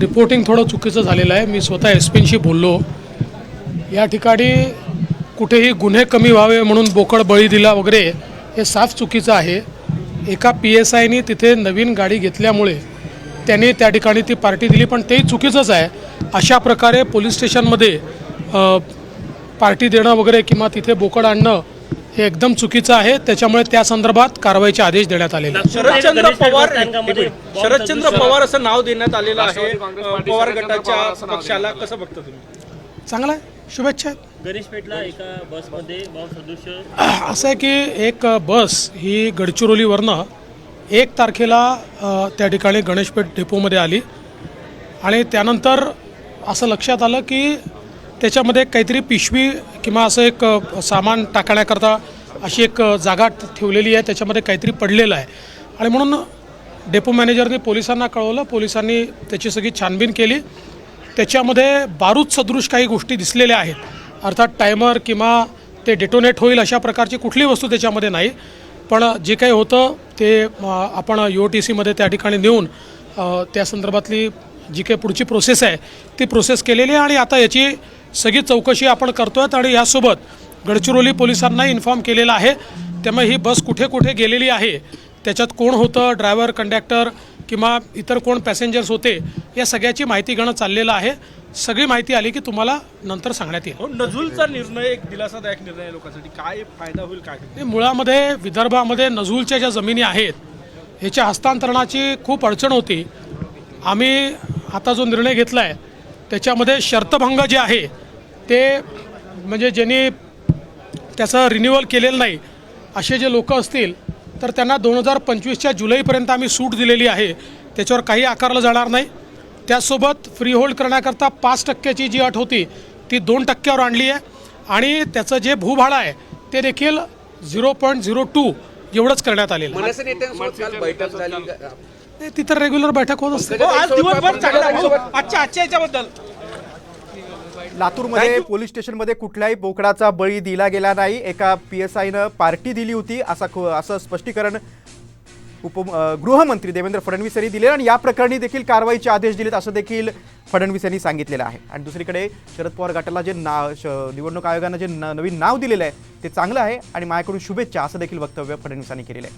Reporting थोडं चुकीचं झालेलं आहे. मी स्वतः एस पींशी बोललो. या ठिकाणी कुठेही गुन्हे कमी व्हावे म्हणून बोकड बळी दिला वगैरे हे साफ चुकीचं आहे. एका पी एस आयनी तिथे नवीन गाडी घेतल्यामुळे त्याने त्या ठिकाणी ती पार्टी दिली पण तेही चुकीचंच आहे. अशा प्रकारे पोलीस स्टेशनमध्ये पार्टी देणं वगैरे किंवा तिथे बोकड आणणं हे एकदम चुकीचं आहे. त्याच्यामुळे त्या संदर्भात कारवाईचे आदेश देण्यात आलेले आहेत. शरदचंद्र पवार शरदचंद्र पवार असं नाव देण्यात आलेलं आहे. पवार गटाच्या पक्षाला कसं बघता तुम्ही? चांगलं आहे. शुभेच्छा. आहेत गणेश पेठला एका बसमध्ये असं आहे की एक बस ही गडचिरोलीवरनं एक तारखेला त्या ठिकाणी गणेशपेठ डेपोमध्ये आली. आणि त्यानंतर असं लक्षात आलं की त्याच्यामध्ये काहीतरी पिशवी किंवा असं एक सामान टाकण्याकरता अशी एक जागा ठेवलेली आहे त्याच्यामध्ये काहीतरी पडलेलं आहे. आणि म्हणून डेपो मॅनेजरने पोलिसांना कळवलं पोलिसांनी त्याची सगळी छानबीन केली. त्याच्यामध्ये बारूद सदृश काही गोष्टी दिसलेल्या आहेत. अर्थात टायमर किंवा ते डेटोनेट होईल अशा प्रकारची कुठली वस्तू त्याच्यामध्ये नाही. पण जे काही होतं ते आपण यू टी सीमध्ये त्या ठिकाणी नेऊन त्या संदर्भातली जी काही पुढची प्रोसेस आहे ती प्रोसेस केलेली आहे. आणि आता याची सगळी चौकशी आपण करतो आहेत आणि यासोबत गडचिरोली पोलिसांनाही इन्फॉर्म केलेलं आहे. त्यामुळे ही बस कुठे कुठे गेलेली आहे? त्याच्यात कोण होतं? ड्रायव्हर कंडक्टर किंवा इतर कोण पॅसेंजर्स होते? या सगळ्याची माहिती घेणं चाललेलं आहे. सगळी माहिती आली की तुम्हाला नंतर सांगण्यात येईल. नजूलचा निर्णय एक दिलासादायक निर्णय लोकांसाठी. काय फायदा होईल काय मुळामध्ये विदर्भामध्ये नजूलच्या ज्या जमिनी आहेत ह्याच्या हस्तांतरणाची खूप अडचण होती. आम्ही आता जो निर्णय घेतला आहे त्याच्यामध्ये शर्तभंग जे आहे ते म्हणजे ज्यांनी त्याचं रिन्युअल केलेलं नाही असे जे लोक असतील तर त्यांना दोन हजार पंचवीसच्या जुलैपर्यंत आम्ही सूट दिलेली आहे. त्याच्यावर काही आकारलं जाणार नाही. त्याचसोबत फ्री होल्ड करण्याकरता पाच टक्क्याची जी अट होती ती दोन टक्क्यावर आणली आहे. आणि त्याचं जे भूभाडं आहे ते देखील झिरो पॉईंट झिरो टू एवढंच करण्यात आलेलं आहे. ती तर रेग्युलर बैठक होत असते. हो, आज दिवसभर चांगला हो, आजच्या याच्याबद्दल. लातूरमध्ये पोलीस स्टेशनमध्ये कुठल्याही बोकडाचा बळी दिला गेला नाही. एका पी एस आयनं पार्टी दिली होती असा खो- असं स्पष्टीकरण उप गृहमंत्री देवेंद्र फडणवीस यांनी दिले आणि या प्रकरणी देखील कारवाईचे आदेश दिलेत असं देखील फडणवीस यांनी सांगितलेलं आहे. आणि दुसरीकडे शरद पवार गटाला जे श- निवडणूक आयोगानं जे न- नवीन नाव दिलेलं आहे ते चांगलं आहे आणि माझ्याकडून शुभेच्छा असं देखील वक्तव्य फडणवीसांनी केलेलं आहे.